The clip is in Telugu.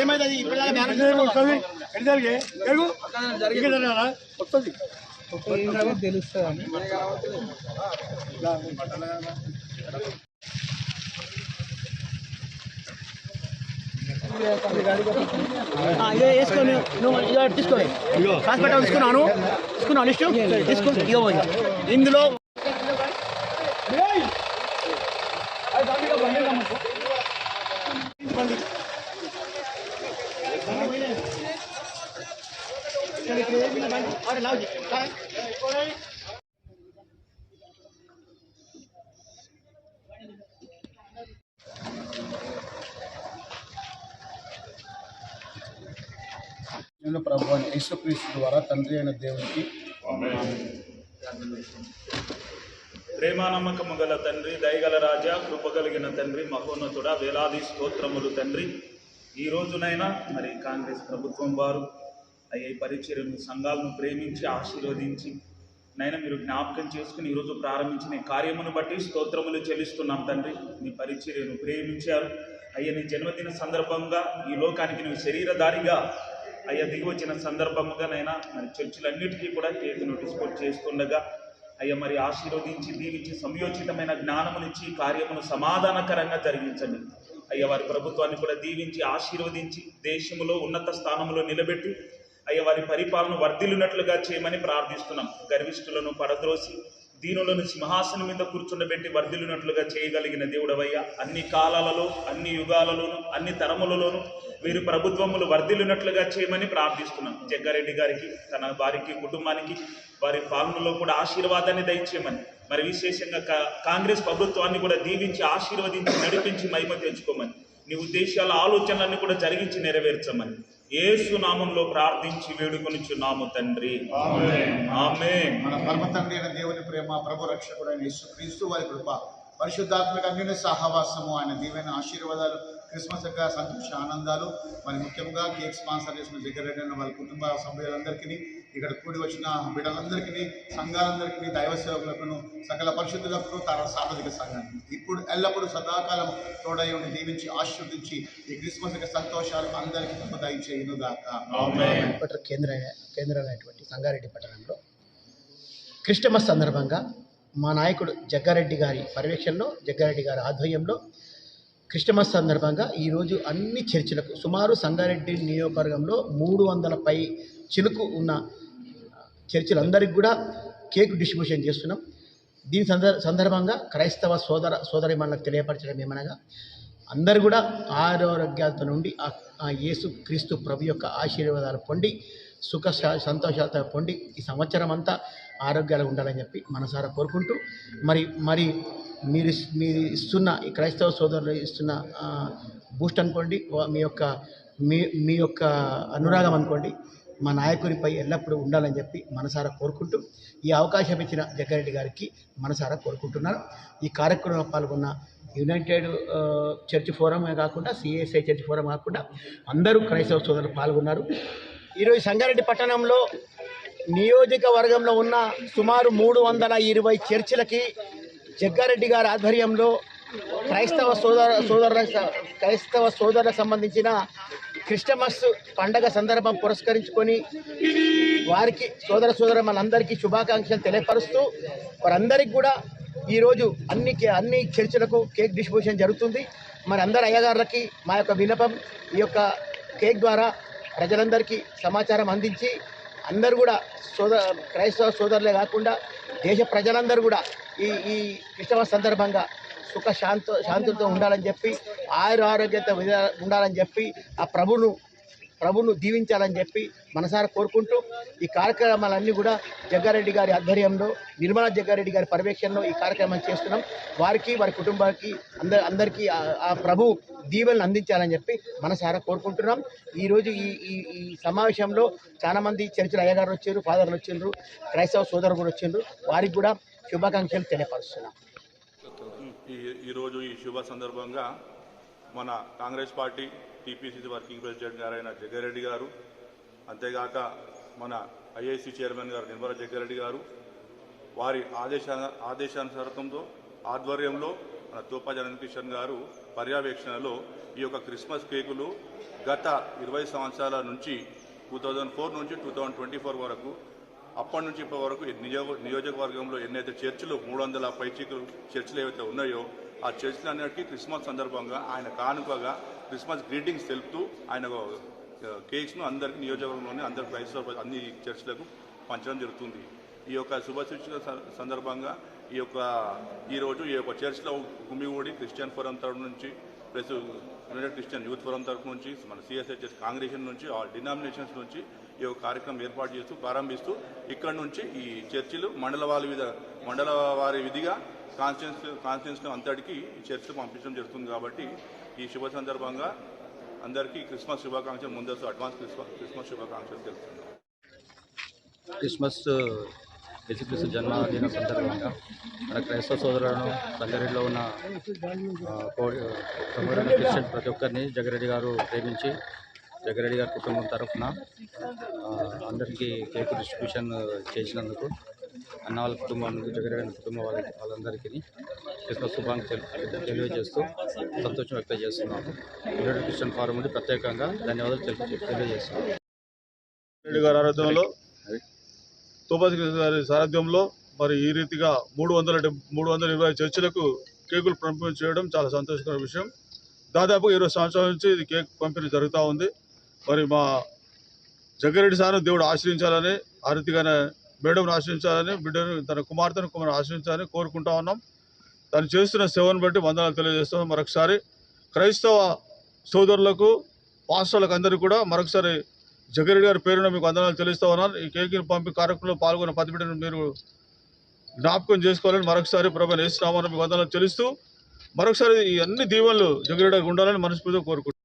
ఏమైంది ఇప్పుడు వస్తుంది ఎటు జరిగే జరుగు ఇక్కడ జరగాలా? వస్తుంది తెలుస్తుంది వేసుకొని నువ్వు ఇదో తీసుకో హాస్పిటల్ తీసుకున్నాను తీసుకున్నాను లిస్టు తీసుకో ఇగో ఇక. ఇందులో నేను ప్రభు అని యేసుక్రీస్తు ద్వారా తండ్రి అయిన దేవునికి ప్రేమ నమ్మకము గల తండ్రి దయగల రాజా కృప కలిగిన తండ్రి మహోన్నతుడ వేలాది స్తోత్రములు తండ్రి. ఈ రోజునైనా మరి కాంగ్రెస్ ప్రభుత్వం వారు అయ్యే పరిచర్యను సంఘాలను ప్రేమించి ఆశీర్వదించి నైనా మీరు జ్ఞాపకం చేసుకుని ఈరోజు ప్రారంభించిన కార్యమును బట్టి స్తోత్రములు చెల్లిస్తున్నాం తండ్రి. మీ పరిచర్యను ప్రేమించారు. అయ్యా నీ జన్మదిన సందర్భంగా ఈ లోకానికి నువ్వు శరీరధారిగా అయ్యా దిగి వచ్చిన సందర్భముగా నైనా మరి చర్చిలన్నిటికీ కూడా కేకును డిస్పోర్ట్ చేస్తుండగా అయ్యా మరి ఆశీర్వదించి దీవించి సంయోచితమైన జ్ఞానమునిచ్చి కార్యమును సమాధానకరంగా జరిగించండి. అయ్యా వారి ప్రభుత్వాన్ని కూడా దీవించి ఆశీర్వదించి దేశములో ఉన్నత స్థానంలో నిలబెట్టి అయ్యా వారి పరిపాలన వర్ధిల్లునట్లుగా చేయమని ప్రార్థిస్తున్నాం. గర్విష్ఠులను పడద్రోసి దీనులను సింహాసనం మీద కూర్చుండబెట్టి వర్ధిల్లునట్లుగా చేయగలిగిన దేవుడవయ్యా అన్ని కాలాలలో అన్ని యుగాలలోను అన్ని తరములలోను వీరి ప్రభుత్వములు వర్ధిల్లునట్లుగా చేయమని ప్రార్థిస్తున్నాం. జగ్గారెడ్డి గారికి తన వారికి కుటుంబానికి వారి పాలనలో కూడా ఆశీర్వాదాన్ని దయచేయమని. మరి విశేషంగా కాంగ్రెస్ ప్రభుత్వాన్ని కూడా దీవించి ఆశీర్వదించి నడిపించి మహిమ తెచ్చుకోమని. నీ ఉద్దేశాల ఆలోచనలన్నీ కూడా జరిగించి నెరవేర్చమని. ఏసు నామంలో ప్రార్థించి వేడుకొనిచున్నాము తండ్రి. ఆమె మన పరమ తండ్రి అయిన దేవుని ప్రేమ ప్రభు రక్షకుడైన యేసుక్రీస్తు వారి కృప పరిశుద్ధాత్మక అన్యుని సహవాసము ఆయన దీవెన ఆశీర్వాదాలు క్రిస్మస్ యొక్క సంతోష ఆనందాలు మరి ముఖ్యంగా కేక్ స్పాన్సర్ చేసిన జగ్గారెడ్డి అన్న వాళ్ళ కుటుంబ సభ్యులందరికీ ఇక్కడ కూడి వచ్చిన బిడ్డలందరికీ సంఘాలందరికీ దైవ సేవకులకు సకల పరిశుద్ధులకు తన సామాజిక సంఘానికి ఇప్పుడు ఎల్లప్పుడూ సదాకాలం తోడై ఉండి దీవించి ఆశీర్వదించి ఈ క్రిస్మస్ యొక్క సంతోషాలు అందరికీ దయచేయును దాకా కేంద్ర కేంద్రమైనటువంటి సంగారెడ్డి పట్టణంలో క్రిస్టమస్ సందర్భంగా మా నాయకుడు జగ్గారెడ్డి గారి పర్యవేక్షణలో జగ్గారెడ్డి గారి ఆధ్వర్యంలో క్రిస్టమస్ సందర్భంగా ఈరోజు అన్ని చర్చిలకు సుమారు సంగారెడ్డి నియోజకవర్గంలో మూడు వందల పై చిలుకు ఉన్న చర్చిలందరికీ కూడా కేక్ డిస్ట్రిబ్యూషన్ చేస్తున్నాం. దీని సందర్ సందర్భంగా క్రైస్తవ సోదర సోదరి మనకు తెలియపరచడం ఏమనగా అందరు కూడా ఆరోగ్యాలతో నుండి ఆ- యేసు క్రీస్తు ప్రభు యొక్క ఆశీర్వాదాలు పొంది సుఖ సంతోషాలతో పొంది ఈ సంవత్సరం అంతా ఆరోగ్యాలు ఉండాలని చెప్పి మనసారా కోరుకుంటూ మరి మరి మీరు మీరు ఇస్తున్న ఈ క్రైస్తవ సోదరులు ఇస్తున్న బూస్ట్ అనుకోండి మీ యొక్క మీ మీ యొక్క అనురాగం అనుకోండి మా నాయకునిపై ఎల్లప్పుడూ ఉండాలని చెప్పి మనసారా కోరుకుంటూ ఈ అవకాశం ఇచ్చిన జగ్గారెడ్డి గారికి మనసారా కోరుకుంటున్నాను. ఈ కార్యక్రమంలో పాల్గొన్న యునైటెడ్ చర్చ్ ఫోరమే కాకుండా సిఎస్ఐ చర్చ్ ఫోరం కాకుండా అందరూ క్రైస్తవ సోదరులు పాల్గొన్నారు. ఈరోజు సంగారెడ్డి పట్టణంలో నియోజకవర్గంలో ఉన్న సుమారు మూడు వందల ఇరవై చర్చిలకి జగ్గారెడ్డి గారి ఆధ్వర్యంలో క్రైస్తవ సోదర సోదరుల క్రైస్తవ సోదరులకు సంబంధించిన క్రిస్టమస్ పండగ సందర్భం పురస్కరించుకొని వారికి సోదర సోదర మనందరికీ శుభాకాంక్షలు తెలియపరుస్తూ వారందరికీ కూడా ఈరోజు అన్ని అన్ని చర్చలకు కేక్ డిస్ట్రిబ్యూషన్ జరుగుతుంది. మరి అందరు అయ్యగారులకి మా యొక్క విన్నపం ఈ యొక్క కేక్ ద్వారా ప్రజలందరికీ సమాచారం అందించి అందరు కూడా సోదర క్రైస్తవ సోదరులే కాకుండా దేశ ప్రజలందరూ కూడా ఈ ఈ క్రిస్టమస్ సందర్భంగా సుఖ శాంత శాంతులతో ఉండాలని చెప్పి ఆయుర ఆరోగ్యంతో ఉండాలని చెప్పి ఆ ప్రభును ప్రభును దీవించాలని చెప్పి మనసారా కోరుకుంటూ ఈ కార్యక్రమాలన్నీ కూడా జగ్గారెడ్డి గారి ఆధ్వర్యంలో నిర్మలా జగ్గారెడ్డి గారి పర్యవేక్షణలో ఈ కార్యక్రమాలు చేస్తున్నాం. వారికి వారి కుటుంబానికి అందరి అందరికీ ఆ- ప్రభు దీవెనలు అందించాలని చెప్పి మనసారా కోరుకుంటున్నాం. ఈరోజు ఈ ఈ ఈ సమావేశంలో చాలామంది చర్చిల అయ్యగారు వచ్చారు ఫాదర్లు వచ్చిండ్రు క్రైస్తవ సోదరులు కూడా వచ్చిండ్రు వారికి కూడా శుభాకాంక్షలు తెలియపరుస్తున్నాం. ఈరోజు ఈ శుభ సందర్భంగా మన Congress party TPCC working president గారైన జగ్గారెడ్డి గారు అంతేగాక మన ఐఐసి చైర్మన్ గారు నిర్మల జగ్గారెడ్డి గారు వారి ఆదేశ ఆదేశానుసారంతో ఆధ్వర్యంలో మన తోపా జగన్ కిషన్ గారు పర్యవేక్షణలో ఈ యొక్క క్రిస్మస్ కేకులు గత ఇరవై సంవత్సరాల నుంచి టూ థౌజండ్ ఫోర్ నుంచి టూ థౌజండ్ ట్వంటీ ఫోర్ వరకు అప్పటి నుంచి ఇప్పటి వరకు ఈ నియోజక నియోజకవర్గంలో ఎన్నైతే చర్చిలు మూడు వందల పైచీకులు చర్చిలు ఏవైతే ఉన్నాయో ఆ చర్చిలన్నిటికీ క్రిస్మస్ సందర్భంగా ఆయన కానుకగా క్రిస్మస్ గ్రీటింగ్స్ తెలుపుతూ ఆయన కేక్స్ను అందరికీ నియోజకవర్గంలోని అందరి క్రైస్తవ అన్ని చర్చిలకు పంచడం జరుగుతుంది. ఈ యొక్క శుభ సందర్భంగా ఈ యొక్క ఈరోజు ఈ యొక్క చర్చ్లో గుమిగూడి క్రిస్టియన్ ఫోరం తరఫు నుంచి plus United Christian youth forum తరఫు నుంచి మన సిఎస్హెచ్ఎస్ కాంగ్రెషన్ నుంచి ఆల్ డినామినేషన్స్ నుంచి ఈ యొక్క కార్యక్రమం ఏర్పాటు చేస్తూ ప్రారంభిస్తూ ఇక్కడ నుంచి ఈ చర్చిలు మండల వారి విధ మండల వారి విధిగా కాన్స్టిట్యూన్స్ కాన్స్టిట్యూన్స్ అంతటికి ఈ చర్చ్ పంపించడం జరుగుతుంది కాబట్టి ఈ శుభ సందర్భంగా అందరికీ క్రిస్మస్ శుభాకాంక్షలు ముందస్తు అడ్వాన్స్ క్రిస్మస్ క్రిస్మస్ శుభాకాంక్షలు తెలుపుతున్నాను క్రిస్మస్ యేసుక్రీస్తు జన్మదిన సందర్భంగా మన క్రైస్తవ సోదరులను సంగారెడ్డిలో ఉన్న ఆ, క్రిస్టియన్ ప్రతి ఒక్కరిని జగరెడ్డి గారు ప్రేమించి జగరెడ్డి గారి కుటుంబం తరఫున అందరికీ కేక్ డిస్ట్రిబ్యూషన్ చేసినందుకు అన్న వాళ్ళ కుటుంబం జగరెడ్డి కుటుంబం వాళ్ళ వాళ్ళందరికీ క్రిస్మస్ శుభాకాంక్షలు తెలియజేస్తూ సంతోషం వ్యక్తం చేస్తున్నాము. యునైటెడ్ క్రిస్టియన్ ఫారం నుండి ప్రత్యేకంగా ధన్యవాదాలు తెలి- తెలియజేస్తున్నాము. రెడ్డి గారి గారి సారథ్యంలో మరి ఈ రీతిగా మూడు వందల మూడు వందల ఇరవై చర్చలకు కేకులు పంపిణీ చేయడం చాలా సంతోషకర విషయం. దాదాపు ఇరవై సంవత్సరాల నుంచి ఇది కేక్ పంపిణీ జరుగుతూ ఉంది. మరి మా జగ్గారెడ్డి సార్ను దేవుడు ఆశ్రయించాలని ఆ రీతిగానే మేడంను ఆశ్రయించాలని బిడ్డను తన కుమార్తెను కుమారు ఆశ్రయించాలని కోరుకుంటా ఉన్నాం. తను చేస్తున్న సేవను బట్టి వందనాలు తెలియజేస్తాం మరొకసారి క్రైస్తవ సోదరులకు పాస్టర్లకు అందరికీ కూడా మరొకసారి జగరెడ్డి గారి పేరున మీకు వందనాలు తెలుస్తా ఉన్నాను. ఈ కేకుని పంపి కార్యక్రమంలో పాల్గొన్న పది బిడ్డను మీరు జ్ఞాపకం చేసుకోవాలని మరొకసారి ప్రభావం వేస్తున్నామని మీకు వందనాలు తెలుస్తూ మరొకసారి ఈ అన్ని దీవెనలు జగరెడ్డి గారికి ఉండాలని మనస్ఫూర్తిగా కోరుకుంటున్నాను